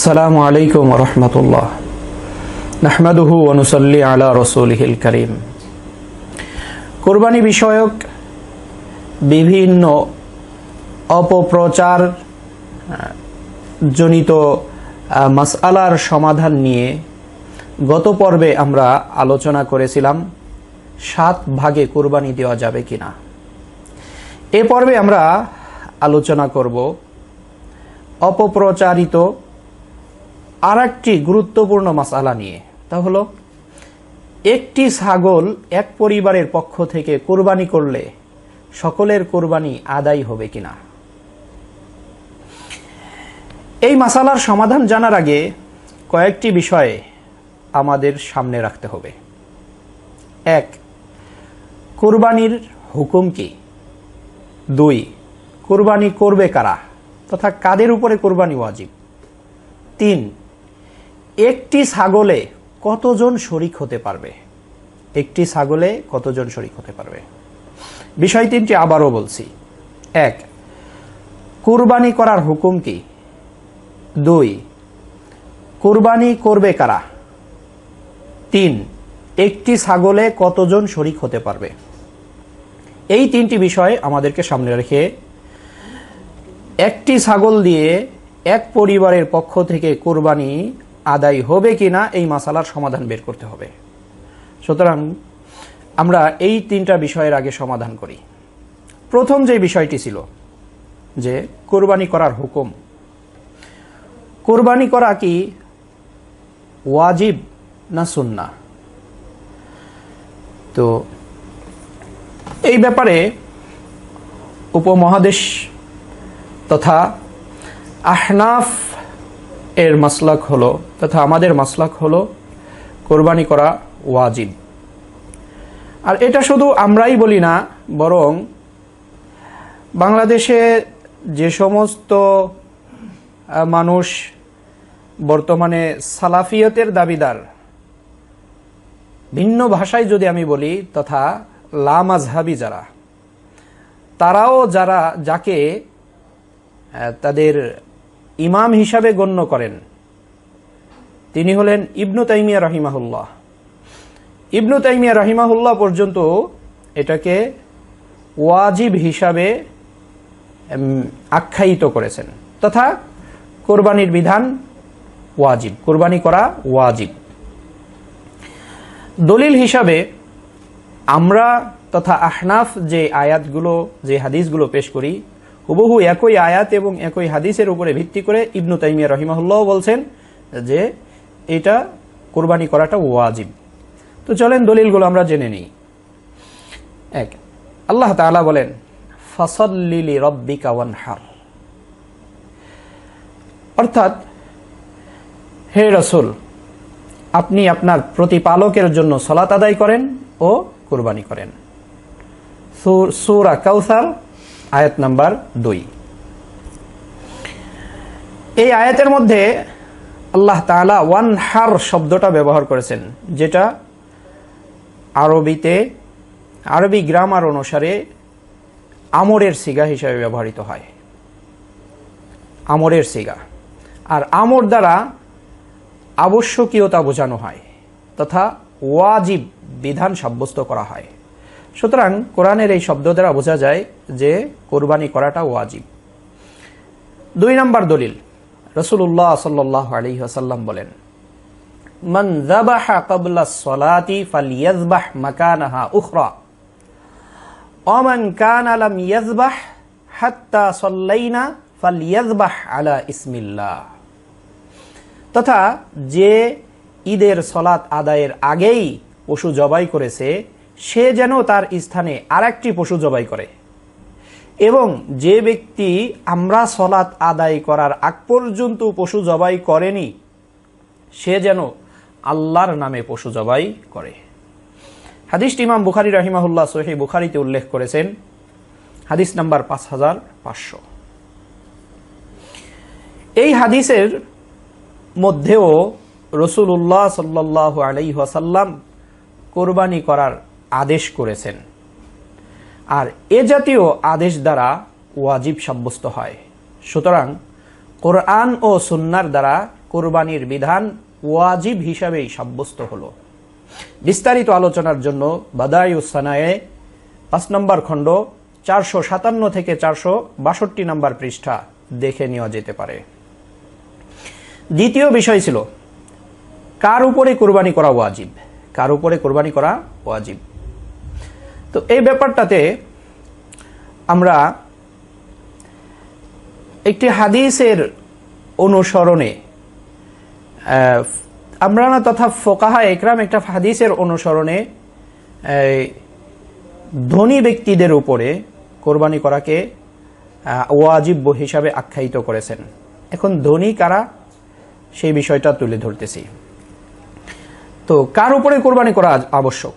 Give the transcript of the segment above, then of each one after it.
السلام عليكم ورحمة الله نحمده ونصلي على رسوله الكريم কোরবানি বিষয়ক বিভিন্ন অপপ্রচার আহ, জনিত আহ, মাসআলার সমাধান নিয়ে গত পর্বে আমরা আলোচনা করেছিলাম সাত ভাগে কোরবানি দেওয়া যাবে কিনা এ পর্বে আমরা আলোচনা করব অপপ্রচারিত আর একটি গুরুত্বপূর্ণ মাসালা নিয়ে। তা হলো, একটি ছাগল এক পরিবারের পক্ষ থেকে কোরবানি করলে সকলের কোরবানি আদায় হবে কিনা। এই মাসালার সমাধান জানার আগে কয়েকটি বিষয়ে আমাদের সামনে রাখতে হবে। এক, কোরবানির হুকুম কি? দুই, কোরবানি করবে কারা? তথা কাদের উপরে কোরবানি ওয়াজিব? তিন একটি ছাগলে কতজন শরিক হতে পারবে? একটি ছাগলে কতজন শরিক হতে পারবে? বিষয় তিনটি আবারও বলছি। এক, কুরবানি করার হুকুম কি? দুই, কুরবানি করবে কারা? তিন, একটি ছাগলে কতজন শরিক হতে পারবে? এই তিনটি বিষয় আমাদেরকে সামনে রেখে একটি ছাগল দিয়ে এক পরিবারের পক্ষ থেকে কোরবানি আদায় হবে কিনা এই মাসালার সমাধান বের করতে হবে। সুতরাং আমরা এই তিনটা বিষয়ের আগে সমাধান করি। প্রথম যে বিষয়টি ছিল যে কোরবানি করার হুকুম। কোরবানি করা কি ওয়াজিব না সুন্না তো এই ব্যাপারে উপমহাদেশ তথা আহনাফ এর মাসলাক হলো, তথা আমাদের মাসলাক হলো কোরবানি করা ওয়াজিব। আর এটা শুধু আমরাই বলি না, বরং বাংলাদেশে যে সমস্ত মানুষ বর্তমানে সালাফিয়তের দাবিদার, ভিন্ন ভাষায় যদি আমি বলি, তথা লামাজহাবি যারা, তারাও যারা, যাকে তাদের ইমাম হিসাবে গণ্য করেন। তিনি হলেন ইবনু তাইমিয়া রহিমাহুল্লাহ। ইবনু তাইমিয়া রহিমাহুল্লাহ পর্যন্ত এটাকে ওয়াজিব হিসাবে আখ্যায়িত করেছেন। তথা কোরবানির বিধান ওয়াজিব, কোরবানি করা ওয়াজিব। দলিল হিসাবে আমরা তথা আহনাফ যে আয়াতগুলো, যে হাদিসগুলো পেশ করি হুবহু একই আয়াত এবং একই হাদিসের উপরে ভিত্তি করে ইবনু তাইমিয়া রহিমাহুল্লাহ বলছেন যে এটা কোরবানি করাটা ওয়াজিব। তো চলেন দলিলগুলো আমরা জেনে নিই। এক, আল্লাহ তাআলা বলেন ফসল্লিলি রব্বিকা ওয়ানহার। অর্থাৎ, হে রসুল, আপনি আপনার প্রতিপালকের জন্য সলাত আদায় করেন ও কুরবানি করেন। সূরা কাউসার আয়াত নাম্বার দুই। এই আয়াতের মধ্যে আল্লাহ তাআলা ওয়ান হার শব্দটা ব্যবহার করেছেন, যেটা আরবিতে, আরবি গ্রামার অনুসারে আমরের সিগা হিসাবে ব্যবহৃত হয়। আমরের সিগা। আর আমর দ্বারা আবশ্যকীয়তা বোঝানো হয়, তথা ওয়াজিব বিধান সাব্যস্ত করা হয়। সুতরাং কোরআনের এই শব্দ দ্বারা বোঝা যায় যে কোরবানি করাটা ওয়াজিব। দুই নম্বর দলিল রসুল্লাহ সাল্লাহ আলী আসাল্লাম বলেন সলাতি কানা লাম ইয়াযবাহ হাত্তা সাল্লাইনা ইসমিল্লাহ। তথা যে ঈদের সলাত আদায়ের আগেই পশু জবাই করেছে সে যেন তার স্থানে আরেকটি পশু জবাই করে। এবং যে ব্যক্তি আমরা সলাত আদায় করার আগ পর্যন্ত পশু জবাই করেনি, সে যেন আল্লাহর নামে পশু জবাই করে। হাদিসটি ইমাম বুখারি রাহিমাহুল্লাহ সোহে বুখারিতে উল্লেখ করেছেন, হাদিস নাম্বার পাঁচ হাজার পাঁচশো। এই হাদিসের মধ্যেও রসুল্লাহ সাল্লাহ আলাইহাসাল্লাম কোরবানি করার আদেশ করেছেন। আর এ জাতীয় আদেশ দ্বারা ওয়াজিব সাব্যস্ত হয়। সুতরাং কোরআন ও সুন্নার দ্বারা কোরবানির বিধান ওয়াজিব হিসাবেই সাব্যস্ত হলো। বিস্তারিত আলোচনার জন্য বাদায়ুসানায়ে পাঁচ নম্বর খণ্ড, চারশো সাতান্ন থেকে চারশো বাষট্টি নম্বর পৃষ্ঠা দেখে নেওয়া যেতে পারে। দ্বিতীয় বিষয় ছিল, কার উপরে কোরবানি করা ওয়াজিব? কার উপরে কোরবানি করা ওয়াজিব? তো এই ব্যাপারটাতে আমরা একটি হাদিসের অনুসরণে আমরা না তথা ফোকাহা একরাম একটা হাদিসের অনুসরণে ধনী ব্যক্তিদের উপরে কোরবানি করাকে আহ, ওয়াজিব হিসাবে আখ্যায়িত করেছেন। এখন ধনী কারা? সেই বিষয়টা তুলে ধরতেছি। তো কার উপরে কোরবানি করা আবশ্যক?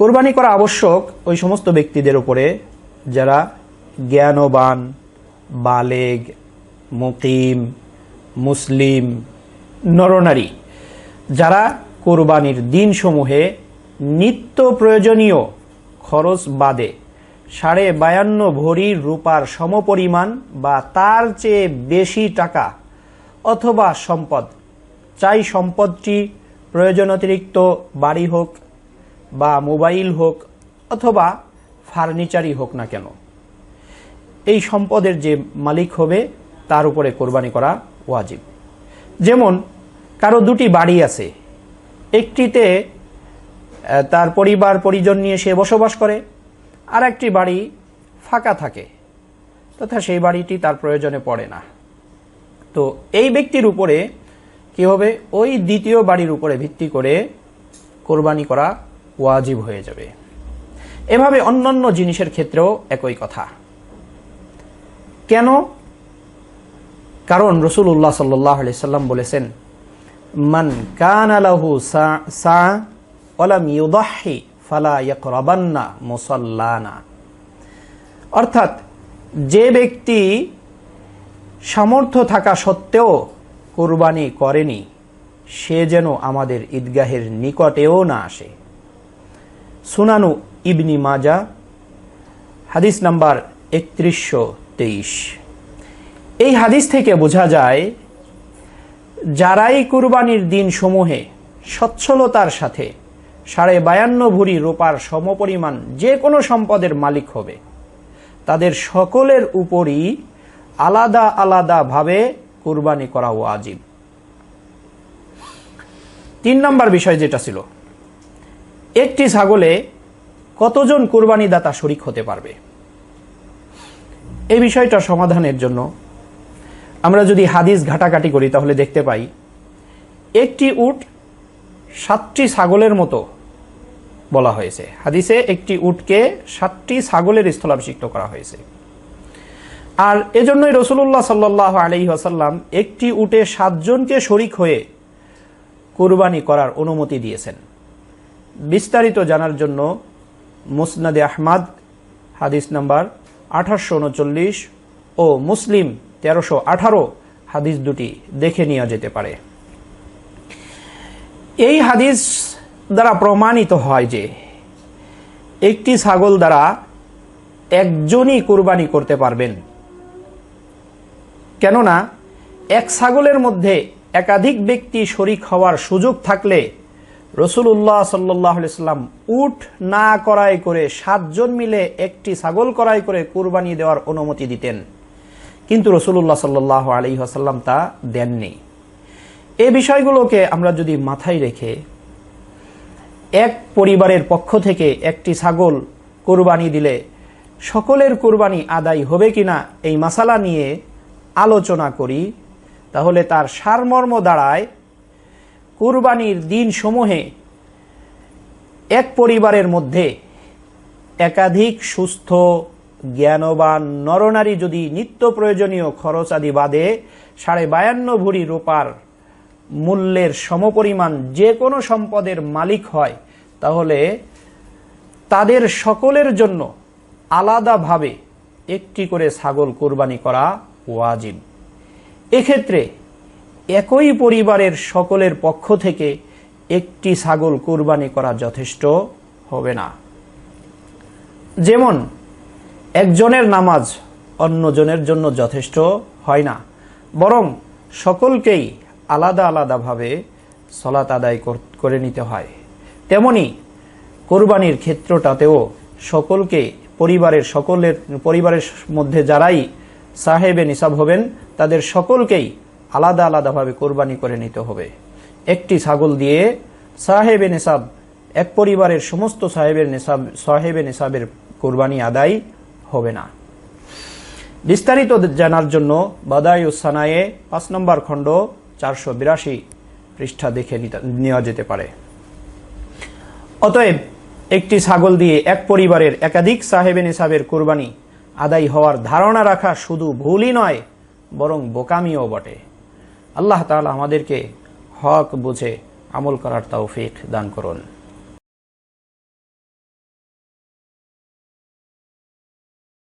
কোরবানি করা আবশ্যক ওই সমস্ত ব্যক্তিদের উপরে যারা জ্ঞানবান, বালেগ, মুকিম, মুসলিম, নরনারী, যারা কোরবানির দিনসমূহে নিত্য প্রয়োজনীয় খরচ বাদে সাড়ে বায়ান্ন ভরি রূপার সমপরিমাণ বা তার চেয়ে বেশি টাকা অথবা সম্পদ, চাই সম্পদটি প্রয়োজন অতিরিক্ত বাড়ি হোক বা মোবাইল হোক অথবা ফার্নিচারই হোক না কেন, এই সম্পদের যে মালিক হবে তার উপরে কোরবানি করা ওয়াজিব। যেমন, কারও দুটি বাড়ি আছে, একটিতে তার পরিবার পরিজন নিয়ে সে বসবাস করে আর একটি বাড়ি ফাঁকা থাকে, তথা সেই বাড়িটি তার প্রয়োজনে পড়ে না। তো এই ব্যক্তির উপরে কি হবে? ওই দ্বিতীয় বাড়ির উপরে ভিত্তি করে কোরবানি করা ওয়াজিব হয়ে যাবে। এভাবে অন্যান্য জিনিসের ক্ষেত্রেও একই কথা। কেন? কারণ রসুল্লাহ সাল্লাহ সাল্লাম বলেছেন, মান কান ফালা ইয়াকরাবান্না অর্থাৎ যে ব্যক্তি সামর্থ্য থাকা সত্ত্বেও কোরবানি করেনি, সে যেন আমাদের ঈদগাহের নিকটেও না আসে। সুনানু ইবনি মাজা, হাদিস নাম্বার একত্রিশশো তেইশ। এই হাদিস থেকে বোঝা যায়, যারাই কুরবানির দিন সমূহে সচ্ছলতার সাথে সাড়ে বায়ান্ন ভরি রূপার সমপরিমাণ যে কোনো সম্পদের মালিক হবে, তাদের সকলের উপরই আলাদা আলাদাভাবে কুরবানি করা ওয়াজিব। তিন নম্বর বিষয় যেটা ছিল একটি ছাগলে কতজন কুরবানি দাতা শরিক হতে পারবে? এই বিষয়টা সমাধানের জন্য আমরা যদি হাদিস ঘাটাঘাটি করি, তাহলে দেখতে পাই, একটি উট সাতটি ছাগলের মতো বলা হয়েছে। হাদিসে একটি উটকে সাতটি ছাগলের স্থলাভিষিক্ত করা হয়েছে। আর এজন্যই রসুল্লাহ সাল্লাহ আলহি একটি উটে সাতজনকে শরিক হয়ে কোরবানি করার অনুমতি দিয়েছেন। বিস্তারিত জানার জন্য মুসনাদে আহমাদ, হাদিস নাম্বার আঠারোশো উনচল্লিশ ও মুসলিম তেরোশো আঠারো, হাদিস দুটি দেখে নেওয়া যেতে পারে। এই হাদিস দ্বারা প্রমাণিত হয় যে একটি ছাগল দ্বারা একজনই কুরবানি করতে পারবেন। কেননা, এক ছাগলের মধ্যে একাধিক ব্যক্তি শরিক হওয়ার সুযোগ থাকলে রসুল্লাহ সাল্লাম উঠ না করাই করে সাতজন মিলে একটি ছাগল করাই করে কুরবানি দেওয়ার অনুমতি দিতেন। কিন্তু রসুল্লাহ সাল্লাহ আলী আসাল্লাম তা দেননি। এ বিষয়গুলোকে আমরা যদি মাথায় রেখে এক পরিবারের পক্ষ থেকে একটি ছাগল কোরবানি দিলে সকলের কোরবানি আদায় হবে কিনা এই মাসালা নিয়ে আলোচনা করি, তাহলে তার সারমর্ম দাঁড়ায় কুরবানির দিন সমূহে এক পরিবারের মধ্যে একাধিক সুস্থ, জ্ঞানবান নরনারী যদি নিত্য প্রয়োজনীয় খরচ আদি বাদে সাড়ে বায়ান্ন ভরি রোপার মূল্যের সমপরিমাণ যে কোনো সম্পদের মালিক হয়, তাহলে তাদের সকলের জন্য আলাদাভাবে একটি করে ছাগল কোরবানি করা ওয়াজিব। এক্ষেত্রে একই পরিবারের সকলের পক্ষ থেকে একটি ছাগল কোরবানি করা যথেষ্ট হবে না। যেমন, একজনের নামাজ অন্যজনের জন্য যথেষ্ট হয় না, বরং সকলকেই আলাদা আলাদাভাবে সলাত আদায় করে নিতে হয়। তেমনি কোরবানির ক্ষেত্রটাতেও সকলকে, পরিবারের সকলের, পরিবারের মধ্যে যারাই সাহেবে নিসাব হবেন, তাদের সকলকেই আলাদা আলাদাভাবে কোরবানি করে নিতে হবে। একটি ছাগল দিয়ে সাহেবে নিসাব এক পরিবারের সমস্ত সাহেবের নিসাব সাহেবে নিসাবের কোরবানি আদায় হবে না। বিস্তারিত জানার জন্য বাদাই সানায়ে পাঁচ নম্বর খণ্ড চারশো বিরাশি পৃষ্ঠা দেখে নেওয়া যেতে পারে। অতএব একটি ছাগল দিয়ে এক পরিবারের একাধিক সাহেবে নিসাবের কোরবানি আদায় হওয়ার ধারণা রাখা শুধু ভুলই নয়, বরং বোকামিও বটে। আল্লাহ তালা আমাদেরকে হক বুঝে আমল করার তৌফিক দান করুন।